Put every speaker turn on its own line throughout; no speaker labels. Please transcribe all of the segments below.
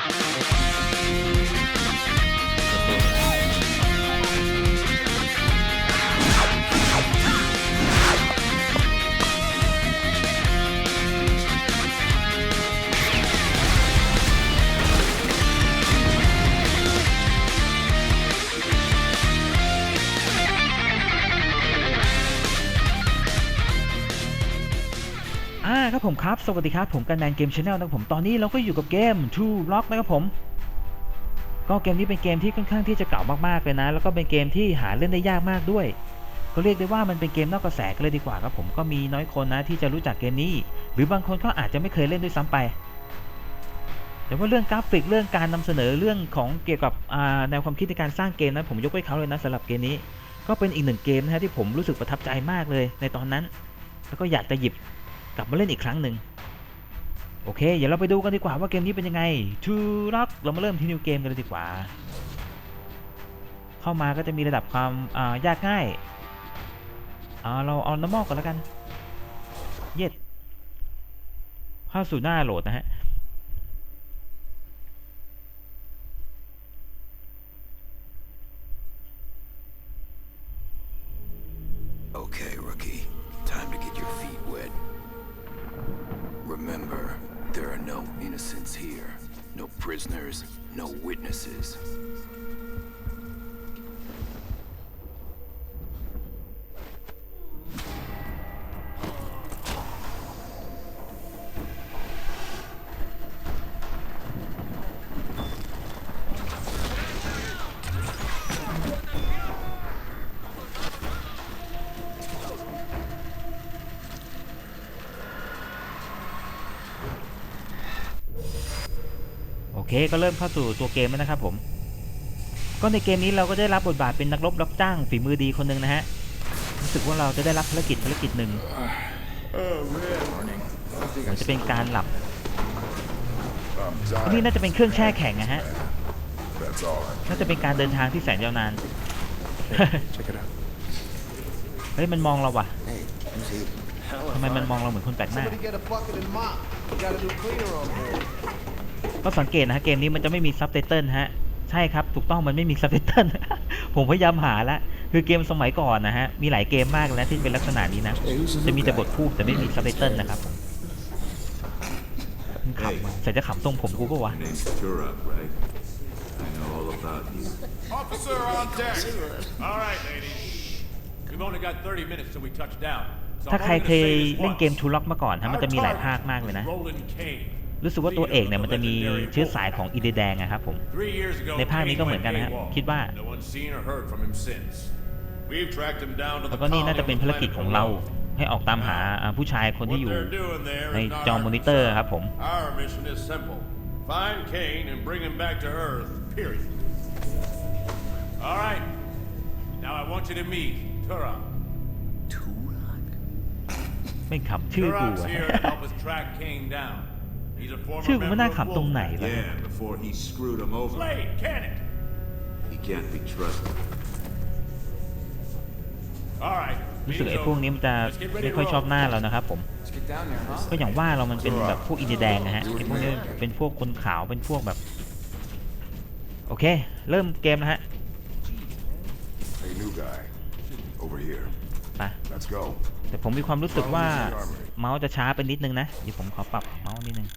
อ่ ครับ สวัสดีครับ ผมกันแมนเกมชาแนลนะครับผมตอนนี้เราก็อยู่กับเกม Two Block นะครับผม ก็เกมนี้เป็นเกมที่ค่อนข้างที่จะเก่ามากๆเลยนะ แล้วก็เป็นเกมที่หาเล่นได้ยากมากด้วย ก็เรียกได้ว่ามันเป็นเกมนอกกระแสกันเลยดีกว่าครับผมก็มีน้อยคนนะที่จะรู้จักเกมนี้ หรือบางคนก็อาจจะไม่เคยเล่นด้วยซ้ำไป แต่ว่าเรื่องกราฟิกเรื่องการนำเสนอเรื่องของเกี่ยวกับแนวความคิดในการสร้างเกมนะผมยกให้เขาเลยนะสำหรับเกมนี้ ก็เป็นอีกหนึ่งเกมนะฮะที่ผมรู้สึกประทับใจมากเลยในตอนนั้น แล้วก็อยากจะหยิบ กลับมาเล่นอีกครั้งหนึ่งโอเค เดี๋ยวเราไปดูกันดีกว่าว่าเกมนี้เป็นยังไงทูร็อกเรามาเริ่มที่นิวเกมกันเลยดีกว่า เข้ามาก็จะมีระดับความายากง่ายอ่าเราเอาน้ำมอกก่อนแล้วกัน เย็ดเข้าสู่หน้าโหลดนะฮะ เคก็เริ่มเข้าสู่ตัวเกมแล้วนะครับผม ก็ในเกมนี้เราก็ได้รับบทบาทเป็นนักรบรับจ้างฝีมือดีคนหนึ่งนะฮะ รู้สึกว่าเราจะได้รับภารกิจภารกิจหนึ่งเหมือนจะเป็นการหลับ นี่น่าจะเป็นเครื่องแช่แข็งนะฮะ น่าจะเป็นการเดินทางที่แสนยาวนาน เฮ้ยมันมองเราว่ะทำไมมันมองเราเหมือนคนแปลกหน้า ก็สังเกตนะฮะเกมนี้มันจะไม่มีซับไตเติลฮะใช่ครับถูกต้องมันไม่มีซับไตเติลผมพยายามหาแล้วคือเกมสมัยก่อนนะฮะมีหลายเกมมากเลยนะที่เป็นลักษณะนี้นะ
Hey, who's the
จะมี
new
แต่บ
guy?
ทพูดแต่ไม่มีซับไตเติลนะครับผมขำอะใส่จะขำทรงผมกูปะวะ
Your name's Turok, right? I know all about you.
Officer on deck. All right, ladies. We've only got 30 minutes till we touch down. So
ถ้า
I'm
ใคร
only
เค
gonna
ย
say this
เล่นเกม
once.
ทูล็อกมาก่อนฮะมันจะมีหลายภาคมากเลยนะ
Roland Kane.
รู้สึกว่าตัวเอกเนี่ยมันจะมีเชื้อสายของอีเดแดงอะครับผม
Three years ago,
ในภาคนี้
Kane
ก็เหมือนกันนะฮะ
went AWOL.
คิดว่า
No one's seen or heard from him since. We've tracked him down to
แล้
the
วก็นี่น่า
colony
จะเป็น
on
ภารกิจ
planet
ของเรา
Cologne.
ให้ออกตามหาอ่าผู้ชายคนที่
What
อยู่
they're doing there
ใน
is not
จอ
our
มอนิเตอร์
concern.
ครับผม
Our mission is simple. Find Kane and bring him back to Earth, period. All right. Now I want you to meet Turok.
Turok?
ไม่ขำชื่อกู
Turok's
อะ
here to help us track Kane down. He's a former
ชื่อกูไม่
member
น่า
of
ขำตรงไหน
Wolfpack.
วะ
Yeah, before he screwed him over.
Blade, can it?
He can't be trusted.
All right.
รู้สึกไอ้
meeting's
พวกนี้มันจะ
over. Let's get ready
ไม่
to
ค่อยชอบ
roll.
หน้าเรานะครับผม
Let's get down there, huh?
ก็อย่างว่าเรามันเป็นแบบพวกอินเดียแดงนะฮะไอ้พวกนี้เป็นพวกคนขาวเป็นพวกแบบ โอเค เริ่มเกมแล้วฮะ
Hey, new guy. Over here.
ไป
Let's go.
แต่ผมมีความรู้สึกว่าเมาส์จะช้าไปนิดนึงนะ เดี๋ยวผมขอปรับเมาส์นิดนึง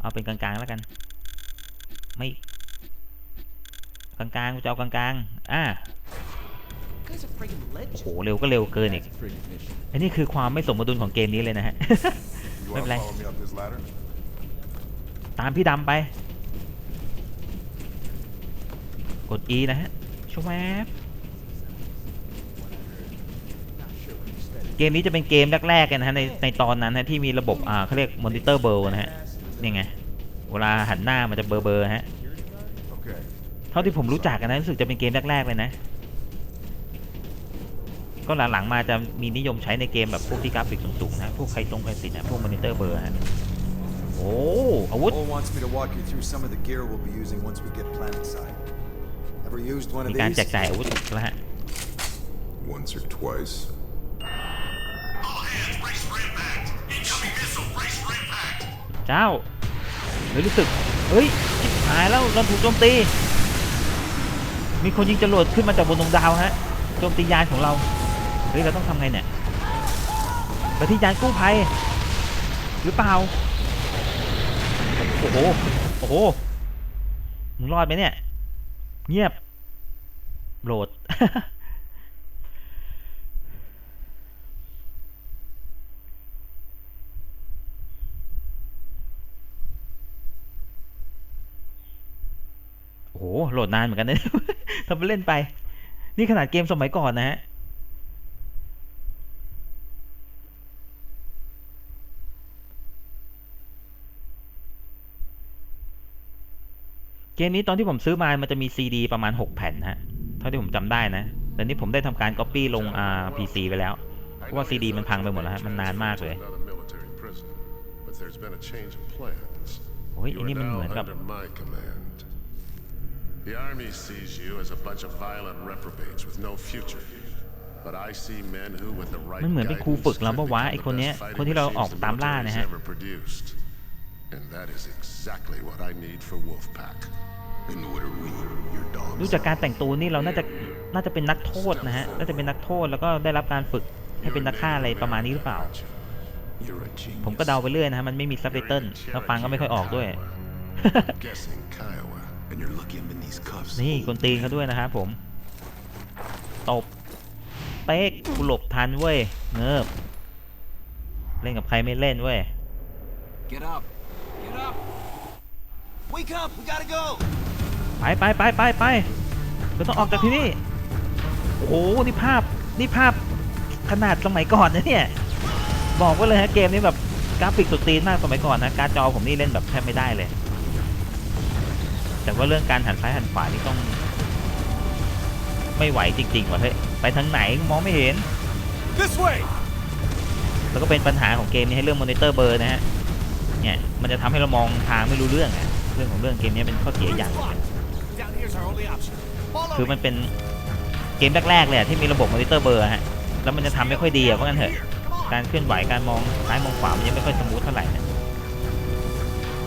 เอาเป็นกลางๆแล้วกัน ไม่กลางๆกูจะเอากลางๆอ่าโอ้โหเร็วก็เร็วเกินอีกอันนี้คือความไม่สมดุลของเกมนี้เลยนะฮะ
You
Wait,
wanna
Blake.
follow me up this ladder?
ตามพี่ดำไป กด E นะฮะชวบเกมนี้จะเป็นเกมแรกๆกันนะฮะในในตอนนั้นนะที่มีระบบอ่าเขาเรียกมอนิเตอร์เบลนะฮะ นี่ไง เวลาหันหน้ามันจะเบอร์เบอร์ฮะ
Okay.
เท่าที่ผมรู้จักกันนะรู้สึกจะเป็นเกมแรกๆเลยนะ ก็หลังๆมาจะมีนิยมใช้ในเกมแบบพวกที่กราฟิกสูงๆนะ พวกใครตรงใครติดนะพวกมอนิเตอร์เบอร์ฮะ โอ้อาวุธ
Cole wants me to walk you through some of the gear we'll be using once we get planetside. Ever used one
มี
of
การ
these?
แจกจ่ายอาวุธแล้วฮะ
Once or twice.
เจ้าเฮ้ยรู้สึกเฮ้ยชิบหายแล้วเราถูกโจมตี มีคนยิงจรวดขึ้นมาจากบนดวงดาวฮะโจมตียานของเราเฮ้ยเราต้องทำไงเนี่ยไปที่ยานกู้ภัยหรือเปล่าโอ้โหโอ้โหมึงรอดไหมเนี่ย เงียบโหลด โอ้โหโหลดนานเหมือนกันนะทำไปเล่นไป นี่ขนาดเกมสมัยก่อนนะฮะเกมนี้ตอนที่ผมซื้อมามันจะมีซีดีประมาณ 6 แผ่นนะฮะ เท่าที่ผมจำได้นะ แต่นี่ผมได้ทำการก๊อปปี้ลงอ่า PC ไปแล้ว เพราะว่าซีดีมันพังไปหมดแล้วฮะ มันนานมากเลย
Another military prison, but there's been a change of plans.
โอ้ย
You
อัน
are
นี้มัน
now
เหมือนกับ
under my command. The army sees you as a bunch of violent reprobates with no future. But I see men who, with the right
มันเหมือนเป็นครูฝึกเรา
guidance,
ปะวะ
could
ไอ
become
คน
the
เนี้ย
best
คนที่เรา
fighting
ออก
machines the
ตามล่า
military
เนี่ย
has
ฮะ
ever produced. And that is exactly what I need for Wolfpack.
And what are we? Your dogs?
ดูจากการแต่งตัวนี่เราน่าจะน่าจะเป็นนักโทษนะฮะน่าจะเป็นนักโทษแล้วก็ได้รับการฝึกให้เป็นนักฆ่าอะไรประมาณนี้หรือเปล่า
You're a genius.
ผมก็เดาไปเรื่อยนะฮะมันไม่มีซับไตเติลถ้าฟังก็ไม่ค่อยออกด้วย
I'm guessing Kiowa.
And you're lucky I'm in these cuffs.
นี่กวนตีนเขาด้วยนะครับผม ตบ เป๊กกูหลบทันเว้ยเงิบเล่นกับใครไม่เล่นเว้ย
Get up. Get up. Wake up. We gotta go.
ไปไปไปไปไปเราต้องออกจากที่นี่ โอ้โห นี่ภาพ นี่ภาพขนาดสมัยก่อนนะเนี่ย บอกไว้เลยฮะเกมนี้แบบกราฟิกสุดตีนมากสมัยก่อนนะ การดจอผมนี่เล่นแบบแทบไม่ได้เลย แต่ว่าเรื่องการหันซ้ายหันขวานี่ต้อง ไม่ไหวจริงๆว่ะเฮ้ยไปทางไหนมองไม่เห็น
This way.
แล้วก็เป็นปัญหาของเกมนี้ให้เรื่องมอนิเตอร์เบอร์นะฮะเนี่ยมันจะทำให้เรามองทางไม่รู้เรื่องอะเรื่องของเรื่องเกมนี้เป็นข้อเสียอย่างหนึ่ง
Down here's our only option. Follow
คือมันเป็นเกมแรกๆเลยอะที่มีระบบมอนิเตอร์เบอร์ฮะแล้วมันจะทำไม่ค่อยดีอะเพราะงั้นเถอะการเคลื่อนไหวการมองซ้ายมองขวามันยังไม่ค่อยสมูทเท่าไหร่นะ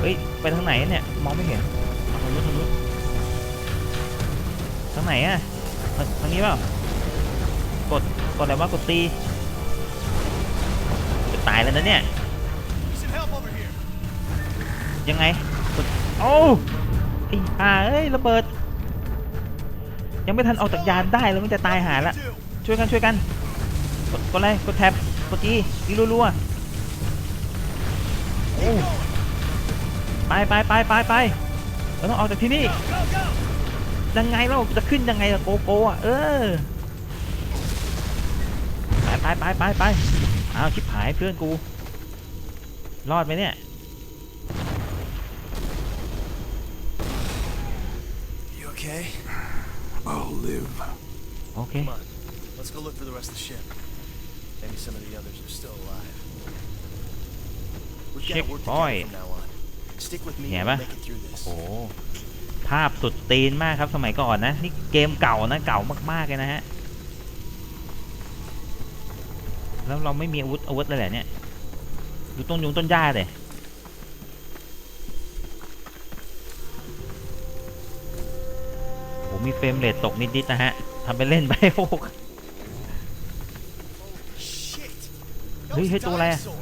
เฮ้ยไปทางไหนเนี่ยมองไม่เห็นเอาทางนู้ งไหนอะทางนี้เปล่ากดกดอะไรวะกดตีจะตายแล้วนะเนี่ยยังไงกดโอ้ไอ้ห่าเอ้ยระเบิด ยังไม่ทันออกจากยานได้แล้วมันจะตายหาละช่วยกันช่วยกันกดกดอะไรกดแท็บกดอีอีรัวๆโอ้ไปไปไปไปไปเราต้องออกจากที่นี่ ยังไงเราจะขึ้นยังไงล่ะโกโก้อะเออไปไปไปไปไปอ้าวชิบหายเพื่อนกู รอดไหมเนี่ย
You okay?
I'll live.
โอเค
Come on. Let's go look for the rest of the ship. Maybe some of the others are still alive. We've got to work
Checkpoint.
together from now on. Stick with me
Yeah,
and we'll
ba?
make it through this.
โอ้โห ภาพสุดตีนมากครับสมัยก่อนนะนี่เกมเก่านะเก่ามากๆเลยนะฮะแล้วเราไม่มีอาวุธอาวุธอะไรเหรอเนี่ยดูต้นยุงต้นหญ้าเลยโอ้โหมีเฟรมเรทตกนิดๆนะฮะทำไปเล่นไปโอ้โห
Shit.
Hey,
Those
hey, tụi này à?
dinosaur.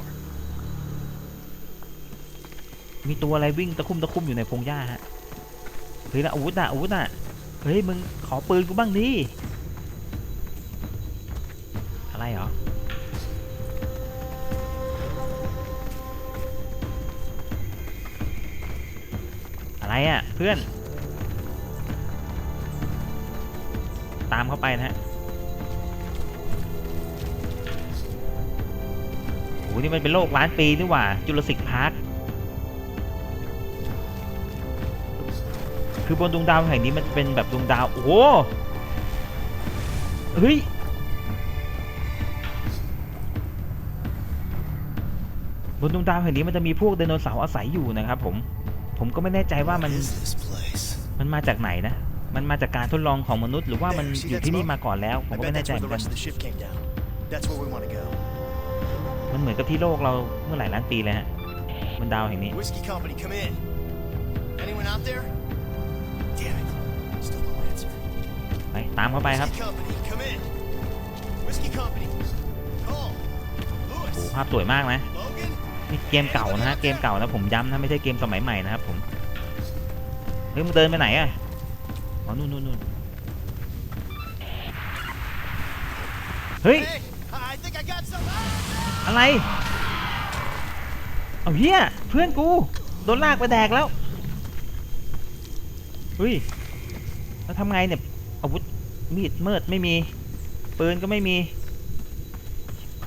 มีตัวอะไรวิ่งตะคุ่มตะคุ่มอยู่ในพงหญ้าฮะ เฮ้ยแล้วอาวุธอะอาวุธอะเฮ้ยมึงขอปืนกูบ้างดิอะไรเหรออะไรอะเพื่อน ตามเข้าไปนะฮะโอ้โหนี่มันเป็นโลกล้านปีนี่หว่าจุลศิกพาร์ค คือบนดวงดาวแห่งนี้มันเป็นแบบดวงดาวโอ้โหเฮ้ยบนดวงดาวแห่งนี้มันจะมีพวกไดโนเสาร์อาศัยอยู่นะครับผมผมก็ไม่แน่ใจว่ามัน
What is this place?
มันมาจากไหนนะ มันมาจากการทดลองของมนุษย์ หรือว่ามัน
There, see
อยู่
that
ที่นี่
smoke?
มาก่อนแล้ว ผม
I
ก็
bet
ไม่แน่
that's
ใจ
where
เห
the
มือนกัน
rest of the ship came down. That's where we want to go.
มันเหมือนกับที่โลกเราเมื่อหลายล้านปีเลยฮะบนดาวแห่งนี้ ไปตามเข้าไปครับ
Whiskey Company, come in. Whiskey Company. Cole.
โอ้
Lewis.
ภาพสวยมากนะ
Logan.
นี่เกมเก่านะฮะเกมเก่านะผมย้ำนะไม่ใช่เกมสมัยใหม่นะครับผมเฮ้ยมึงเดินไปไหนอะอ๋อนู่นนู่นนู่นเฮ้ย
Hey, I think I got some.
อะไรเอาเฮียเพื่อนกูโดนลากไปแดกแล้วเฮ้ย แล้วทำไงเนี่ย อาวุธมีดเมิดไม่มี ปืนก็ไม่มี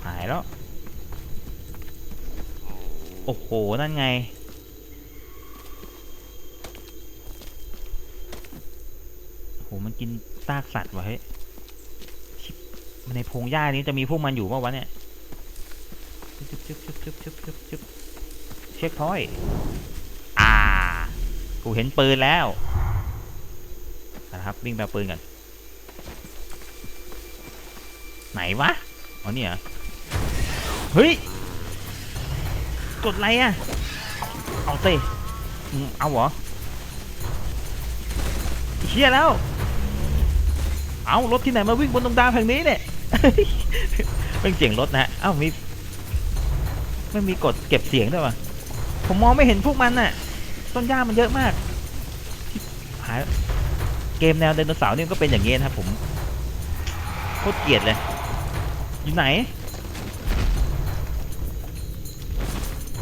หายแล้ว โอ้โห นั่นไง โอ้โห มันกินซากสัตว์วะเฮ้ย ในพงหญ้านี้จะมีพวกมันอยู่เปล่าวะเนี่ยจึ๊บจึ๊บจึ๊บจึ๊บจึ๊บจึ๊บจึ๊บเช็คพอย อ่า กูเห็นปืนแล้ว นะครับ วิ่งไปปืนกันไหนวะอ๋อเนี่ยเหรอเฮ้ย กดอะไรอะ เอาสิอืมเอาเหรอเชี่ยแล้ว เอารถที่ไหนมาวิ่งบนตรงดาวแห่งนี้เนี่ยเป็นเสียงรถนะฮะเอ้ามีไม่มีกดเก็บเสียงด้วยวะผมมองไม่เห็นพวกมันน่ะ ต้นหญ้ามันเยอะมากหาย เกมแนวไดโนเสาร์นี่ก็เป็นอย่างเงี้นะครับผมโคตรเกลียดเลย อยู่ไหน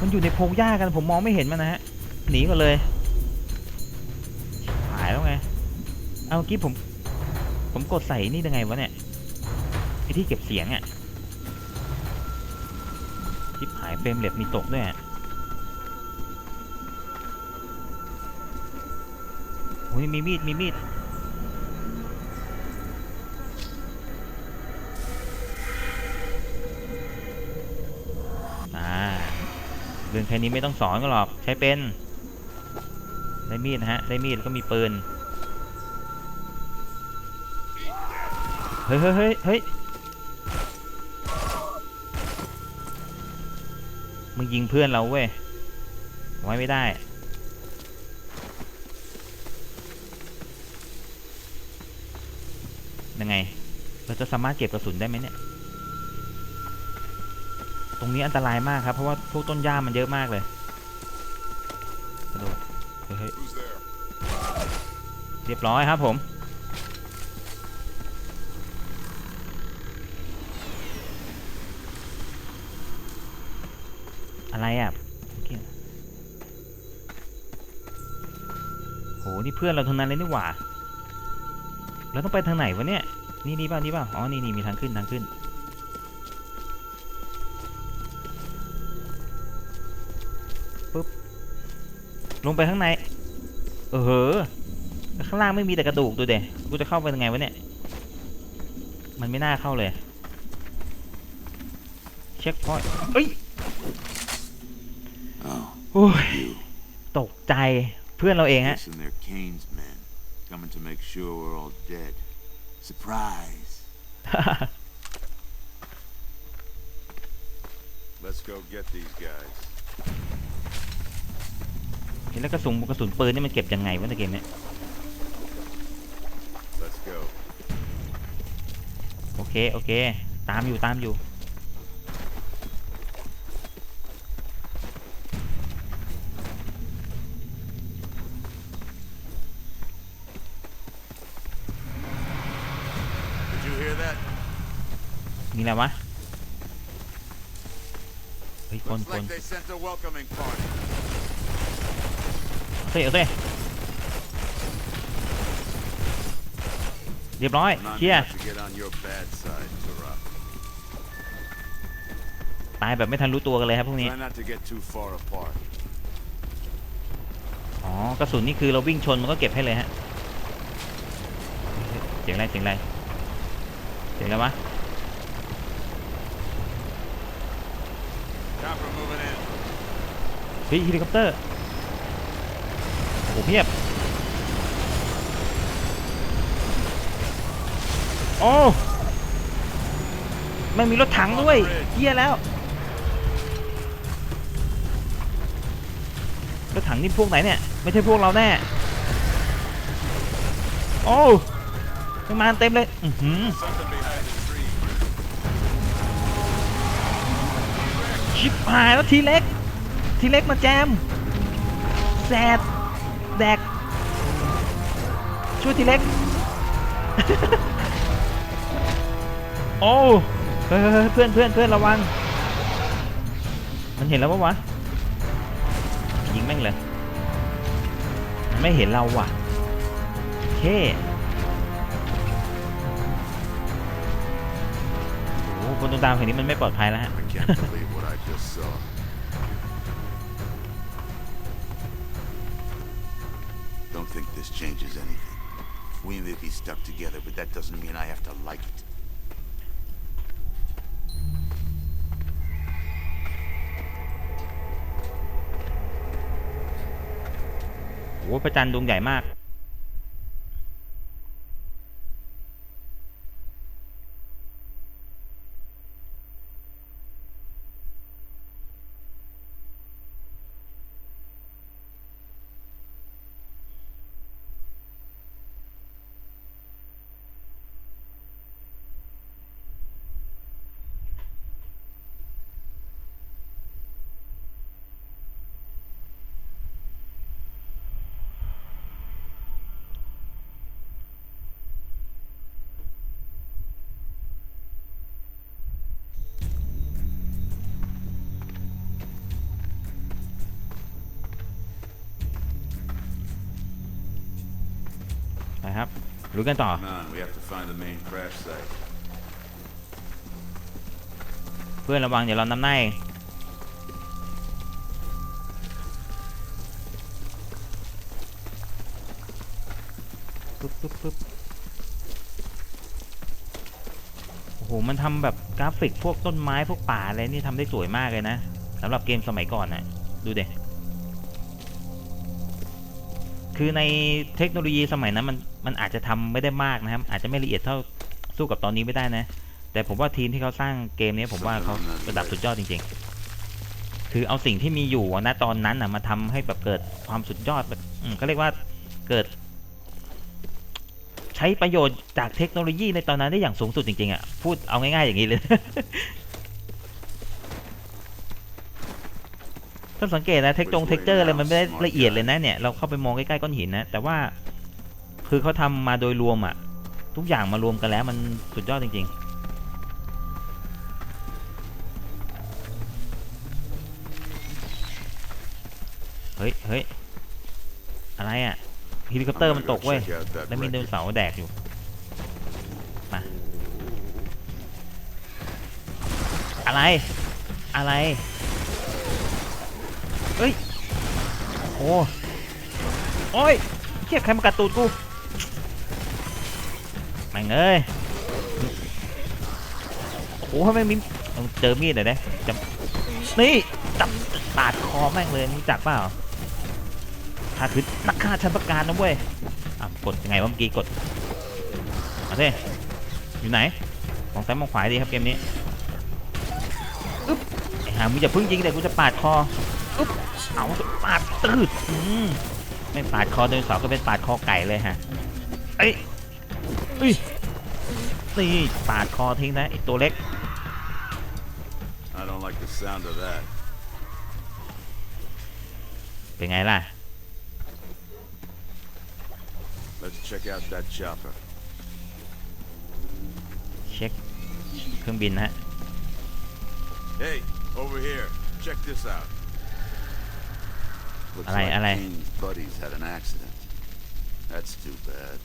มันอยู่ในพงหญ้ากันผมมองไม่เห็นมันนะฮะ หนีกันเลย หายแล้วไง เอาเมื่อกี้ผม ผมกดใส่นี่ยังไงวะเนี่ยไอที่เก็บเสียงอะชิบหายเฟรมเร็มีตกด้วยอะโอ้ยมีมีด มีมีด เรื่องแค่นี้ไม่ต้องสอนก็หรอกใช้เป็นได้มีดนะฮะได้มีดแล้วก็มีปืนเฮ้ยเฮ้ยเฮ้ยเฮ้ยมึงยิงเพื่อนเราเว้ยไว้ไม่ได้ยังไง เราจะสามารถเก็บกระสุนได้ไหมเนี่ย รงนี้อันตรายมากครับเพราะว่าพวกต้นหญ้ามันเยอะมากเลยกระโดดเฮ้ยเรียบร้อยครับผมอะไรอะโอเคโหนี่เพื่อนเราทั้งนั้นเลยนี่หว่าแล้วต้องไปทางไหนวะเนี่ย นี่นี่ป่ะนี่ป่ะ อ๋อ นี่นี่มีทางขึ้นทางขึ้น ลงไปข้างใน เออแล้วข้างล่างไม่มีแต่กระดูกดูเด็กูจะเข้าไปยังไงวะเนี่ย มันไม่น่าเข้าเลย เช็คพอยต์เอ้ย
Oh,
โอ้ย
you.
ตกใจเพื่อนเราเองฮะ
Listen, they're Kane's men. Coming to make sure we're all dead. Surprise.
Let's go get these guys.
แล้วกระสุนกระสุนปืนนี่มันเก็บยังไงวะในเกมเนี้ย
Let's go.
โอเค โอเค ตามอยู่ตามอยู่
Did you hear that?
มีอะไรวะ เฮ้ยคน
Looks
คน
like they sent a welcoming party.
โอเคโอเคเรียบร้อย
I'm not
เคลียร์
enough to get on your bad side, Turok.
ตายแบบไม่ทันรู้ตัวกันเลยครับพวกนี้
Try not to get too far apart.
อ๋อกระสุนนี่คือเราวิ่งชนมันก็เก็บให้เลยฮะเสียงอะไรเสียงอะไรเสียงอะไรวะ
Chopper moving in.
เฮ้ยเฮลิคอปเตอร์ โอ้เพียบ โอ้ไม่มีรถถังด้วยเฮียแล้ว รถถังนี่พวกไหนเนี่ย ไม่ใช่พวกเราแน่ โอ้แม่งมาเต็มเลยอือหือชิบหายแล้วทีเล็ก ทีเล็กมาแจมแซด แดกช่วยทีเล็ก โอ้เฮ้ยเฮ้ยเฮ้ยเพื่อนเพื่อนเพื่อนระวัง มันเห็นแล้วปะวะ ยิงแม่งเลย มันไม่เห็นเราว่ะโอเคโอ้โหคนตรงดาวแห่งนี้มันไม่ปลอดภัยแล้วฮะ
this changes anything. We may be stuck together, but that doesn't mean I have to like it.
โอ้โหพระจันทร์ดวงใหญ่มาก ครับรู้กันต่อ
Come on, we have to find the main crash site.
เพื่อนระวังเดี๋ยวเรานำหน้าเองปึ๊บปึ๊บปึ๊บโอ้โห มันทำแบบกราฟิกพวกต้นไม้พวกป่าอะไรนี่ทำได้สวยมากเลยนะสำหรับเกมสมัยก่อนนะดูเด็คือในเทคโนโลยีสมัยนั้นมัน มันอาจจะทำไม่ได้มากนะครับ อาจจะไม่ละเอียดเท่าสู้กับตอนนี้ไม่ได้นะ แต่ผมว่าทีมที่เขาสร้างเกมนี้ผมว่าเขาระดับสุดยอดจริง ๆ คือเอาสิ่งที่มีอยู่ณตอนนั้นนะมาทำให้แบบเกิดความสุดยอดแบบก็เรียกว่าเกิด ใช้ประโยชน์จากเทคโนโลยีในตอนนั้นได้อย่างสูงสุดจริงๆอะพูดเอาง่ายๆอย่างนี้เลยถ้าสังเกตนะเทคจงเทคเจอร์อะไรมันไม่ได้ละเอียดเลยนะเนี่ยเราเข้าไปมองใกล้ๆก้อนหินนะแต่ว่า คือเขาทำมาโดยรวมอะ ทุกอย่างมารวมกันแล้วมันสุดยอดจริง ๆเฮ้ยเฮ้ย อะไรอะเฮลิคอปเตอร์มันตกเว้ย แล้วมีไดโนเสาร์แดกอยู่ มา อะไร อะไร เฮ้ย โอ้โอ้ยเฮียใครมากัดตูดกู แม่งเอ้ยโอ้โหทำไมมีต้องเจอมีดหน่อยนะจำนี่จับปาดคอแม่งเลยรู้จักเปล่าถ้าคือนักฆ่าชั้นประการนะเว้ยอะกดยังไงวะเมื่อกี้กดมาสิอยู่ไหนมองซ้ายมองขวาดีครับเกมนี้อึ๊บไอ้ห่ามึงอย่าเพิ่งยิงเดี๋ยวกูจะปาดคออึ๊บเอาปาดตืดอืมไม่ปาดคอเดินเสาร์ก็เป็นปาดคอไก่เลยฮะเอ้ยเอ้ยนี่ปาดคอทิ้งนะไอ้ตัวเล็ก
I don't like the sound of that.
เป็นไงล่ะ
Let's check out that chopper.
เช็คเครื่องบินนะฮะ
Hey, over here. Check this out.
Looks
Alright,
like
alright.
Kane's buddies had an accident. That's too bad.